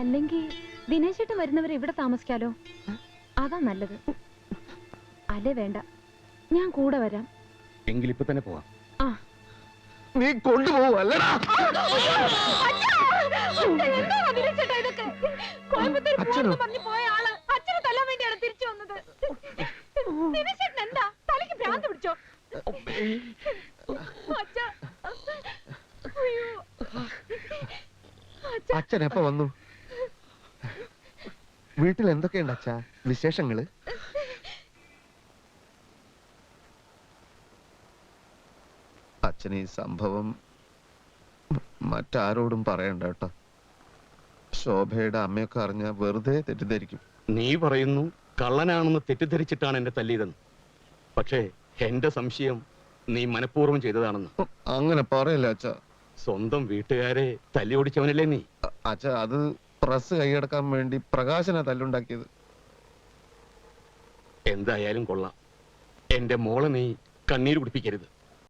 അല്ലെങ്കിൽ ദിനേശേട്ടൻ വരുന്നവരെ ഇവിടെ താമസിക്കാലോ? അതാ നല്ലത്. അല്ലേ വേണ്ട. ഞാൻ കൂടെ വരാം. എങ്കിൽ ഇപ്പൊ തന്നെ പോവാം. ആ. നീ കൊണ്ടുപോവല്ലടാ. അച്ഛൻ എപ്പ വന്നു? വീട്ടിൽ എന്തൊക്കെയുണ്ട് അച്ഛാ? വിശേഷങ്ങൾ? അച്ഛൻ ഈ സംഭവം മറ്റാരോടും പറയണ്ട കേട്ടോ. ശോഭയുടെ അമ്മയൊക്കെ അറിഞ്ഞ വെറുതെ തെറ്റിദ്ധരിക്കും. നീ പറയുന്നു കള്ളനാണെന്ന് തെറ്റിദ്ധരിച്ചിട്ടാണ് എന്റെ തല്ലിയതെന്ന്. പക്ഷേ എന്റെ സംശയം നീ മനഃപൂർവം ചെയ്തതാണെന്ന്. അങ്ങനെ പറയല്ല അച്ഛാ. സ്വന്തം വീട്ടുകാരെ തല്ലി ഓടിച്ചവനല്ലേ നീ? അ- അച്ഛാ അത് പ്രസ് കൈയടക്കാൻ വേണ്ടി പ്രകാശന തല്ലുണ്ടാക്കിയത്. എന്തായാലും കൊള്ളാം. എന്റെ മോളെ നീ കണ്ണീര് കുടിപ്പിക്കരുത്.